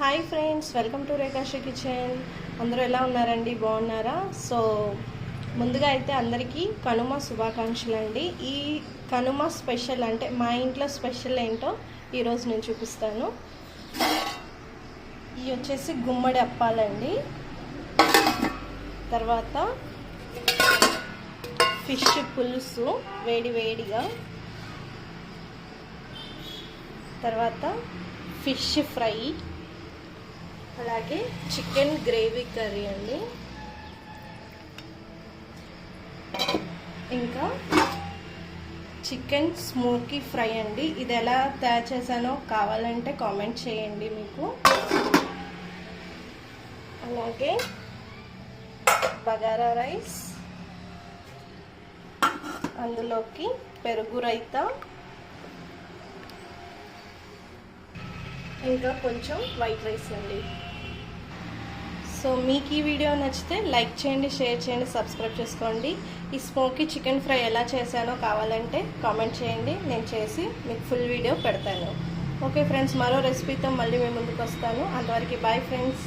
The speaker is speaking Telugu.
Hi friends welcome to Rekhashri kitchen అందరూ ఎలా ఉన్నారండి? బాగున్నారా? సో ముందుగా అయితే అందరికీ కనుమ శుభాకాంక్షలు అండి. ఈ కనుమ స్పెషల్ అంటే మా ఇంట్లో స్పెషల్ ఏంటో ఈరోజు నేను చూపిస్తాను. ఇవి వచ్చేసి గుమ్మడి అప్పాలండి. తర్వాత ఫిష్ పులుసు వేడి వేడిగా. తర్వాత ఫిష్ ఫ్రై. అలాగే చికెన్ గ్రేవీ కర్రీ అండి. ఇంకా చికెన్ స్మోకీ ఫ్రై అండి. ఇది ఎలా తయారు చేశానో కావాలంటే కామెంట్ చేయండి మీకు. అలాగే బగారా రైస్ అందులోకి పెరుగు రైతా ఇంకా కొంచెం వైట్ రైస్ అండి. సో మీకు ఈ వీడియో నచ్చితే లైక్ చేయండి షేర్ చేయండి సబ్స్క్రైబ్ చేసుకోండి. ఈ స్మోకీ చికెన్ ఫ్రై ఎలా చేశానో కావాలంటే కామెంట్ చేయండి. నేను చేసి మీకు ఫుల్ వీడియో పెడతాను. ఓకే ఫ్రెండ్స్ మరో రెసిపీతో మళ్ళీ మేము ముందుకు వస్తాను. అంతవరకు బాయ్ ఫ్రెండ్స్.